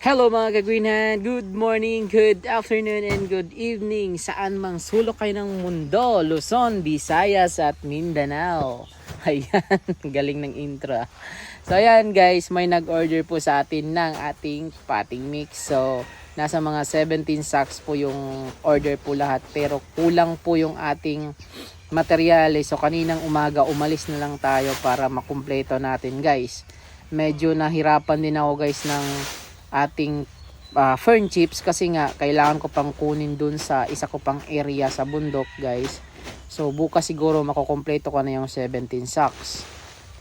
Hello mga ka-Greenhand! Good morning, good afternoon, and good evening saan mang sulok kayo ng mundo, Luzon, Visayas at Mindanao. Ayan, galing ng intro. So ayan guys, may nag-order po sa atin ng ating potting mix. So nasa mga 17 sacks po yung order po lahat pero kulang po yung ating materyales. So kaninang umaga umalis na lang tayo para makumpleto natin guys. Medyo nahirapan din ako guys ng ating ah, fern chips kasi nga kailangan ko pang kunin dun sa isa ko pang area sa bundok guys. So bukas siguro makukompleto ko na yung 17 sacks.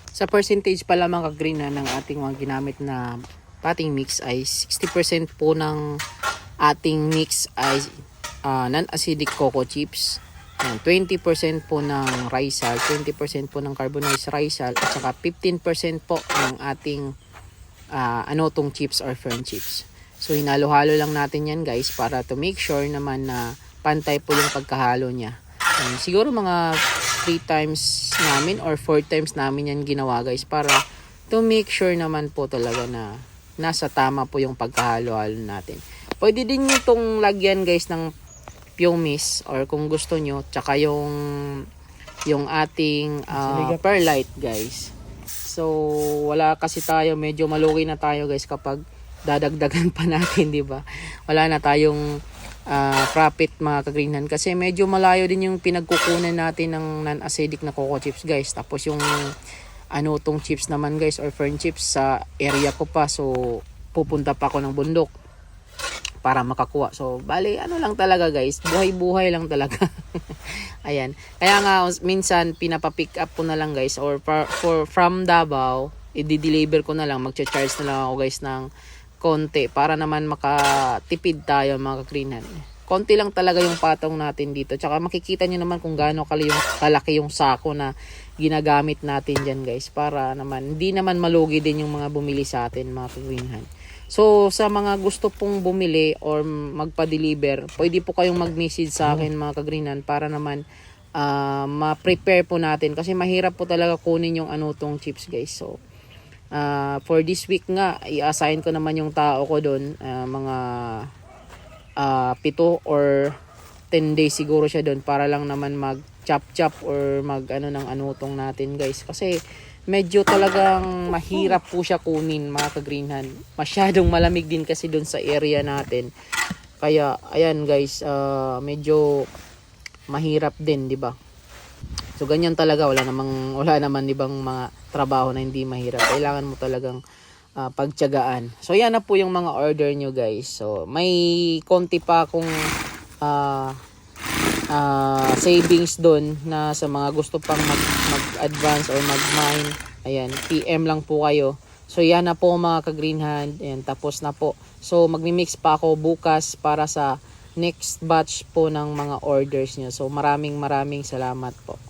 Sa percentage pala mga green na ng ating mga ginamit na potting mix ay 60% po ng ating mix ay ah, non-acidic cocoa chips. Yan, 20% po ng risal, 20% po ng carbonized risal at saka 15% po ng ating ah, ano tong chips or fern chips. So hinalo-halo lang natin yan guys para to make sure naman na pantay po yung pagkahalo niya. Um, siguro mga 3 times namin or 4 times namin yan ginawa guys para to make sure naman po talaga na nasa tama po yung pagkahalo-halo natin. Pwede din nyo itong lagyan guys ng pumice or kung gusto nyo tsaka yung yung ating ah, perlite guys. So, wala kasi tayo, medyo malugi na tayo guys kapag dadagdagan pa natin, di ba? Wala na tayong ah, profit mga kagreenhan kasi medyo malayo din yung pinagkukunan natin ng non-acidic na cocoa chips guys. Tapos yung ano tong chips naman guys or fern chips sa area ko pa. So, pupunta pa ako ng bundok para makakuha. So, bali, ano lang talaga guys, buhay-buhay lang talaga. Ayan. Kaya nga, minsan, pinapapick up ko na lang guys, or for, for from Davao, i-deliver ko na lang, magcha-charge na lang ako guys ng konti para naman makatipid tayo mga greenhan. Konti lang talaga yung patong natin dito. Tsaka makikita nyo naman kung gaano kali yung, kalaki yung sako na ginagamit natin dyan guys. Para naman, hindi naman malugi din yung mga bumili sa atin mga greenhan. So, sa mga gusto pong bumili or magpa-deliver, pwede po kayong mag-message sa akin mga kagreenan para naman ah, ma-prepare po natin. Kasi mahirap po talaga kunin yung ano tong chips guys. So, ah, for this week nga, i-assign ko naman yung tao ko doon. ah, mga ah, pito or 10 days siguro siya doon para lang naman mag chop chop or mag ano ng anutong natin guys. Kasi medyo talagang mahirap po siya kunin mga ka-greenhan. Masyadong malamig din kasi doon sa area natin. Kaya ayan guys, ah, medyo mahirap din, 'di ba? So ganyan talaga wala namang wala naman ibang mga trabaho na hindi mahirap. Kailangan mo talagang ah, pagtiyagaan. So yan na po yung mga order nyo guys. So may konti pa akong ah, ah, savings doon na sa mga gusto pang mag, mag-advance or mag-mine. Ayan, PM lang po kayo. So yan na po mga ka-green hand. Ayan, tapos na po. So magmi-mix pa ako bukas para sa next batch po ng mga orders nyo. So maraming maraming salamat po.